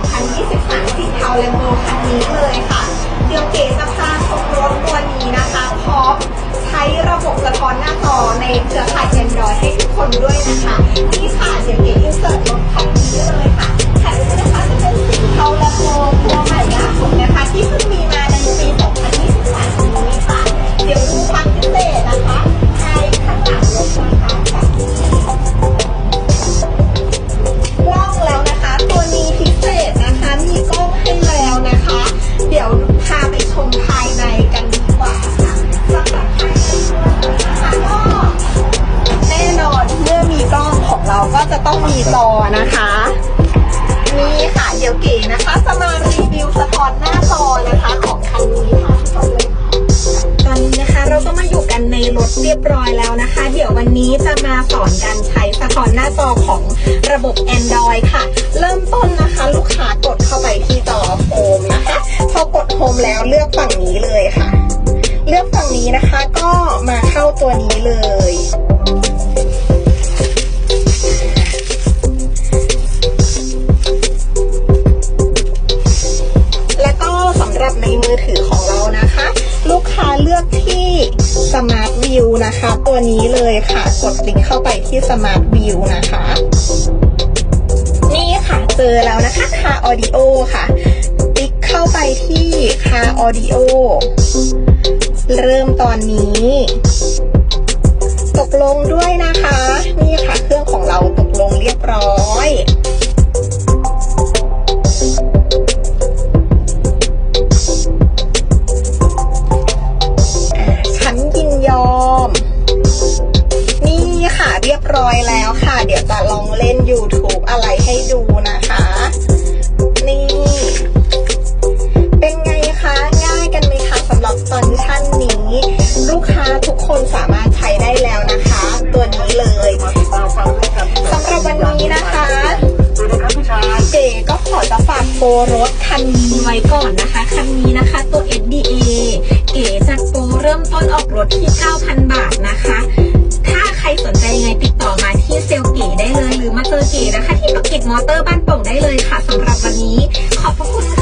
2023สีเทาแลมโบคันนี้เลยค่ะเดี๋ยวเก๋สภาพของรถตัวนี้นะคะพร้อมใช้ระบบสะท้อนหน้าต่อในเครือข่าย Android ให้ทุกคนด้วยนะคะ ก็จะต้องมีจอนะคะ นี่ค่ะเดี๋ยวเก๋นะคะจะมารีวิวสะท้อนหน้าจอนะคะของคันนี้ค่ะทุกคนเลยค่ะตอนนี้นะคะเราก็มาอยู่กันในรถเรียบร้อยแล้วนะคะ เดี๋ยววันนี้จะมาสอนการใช้สะท้อนหน้าจอของระบบ Android ค่ะ เริ่มต้นนะคะ ลูกค้ากดเข้าไปที่จอโฮมนะคะพอกดโฮมแล้วเลือกฝั่งนี้เลยค่ะ เลือกฝั่งนี้นะคะก็มาเข้าตัวนี้เลย อถือของเรานะคะ ลูกค้าเลือกที่ Smart View นะคะ ตัวนี้เลยค่ะ กดคลิกเข้าไปที่ Smart View นะคะ นี่ค่ะเจอแล้วนะคะ Car Audio ค่ะคลิกเข้าไปที่ Car Audio เริ่มตอนนี้ ตกลงด้วยนะคะ นี่ค่ะ เรียบร้อยแล้วค่ะ เดี๋ยวจะลองเล่น YouTube อะไรให้ดูนะคะ นี่ เป็นไงคะง่ายกันไหมคะสำหรับฟังก์ชันนี้ ลูกค้าทุกคนสามารถใช้ได้แล้วนะคะ ตัวนี้เลยสำหรับวันนี้นะคะเก๋ก็ขอจะฝากโปรรถคันนี้ไว้ก่อนนะคะ คันนี้นะคะตัว SDA เก๋จัดโปรเริ่มต้นออกรถที่ 9,000 บาทนะคะังไงติดต่อมาที่เซลเก๋ได้เลย หรือมาเจอเก๋นะคะที่ธุกิดมอเตอร์บ้านโป่งได้เลยค่ะสำหรับวันนี้ ขอบพระคุณค่ะ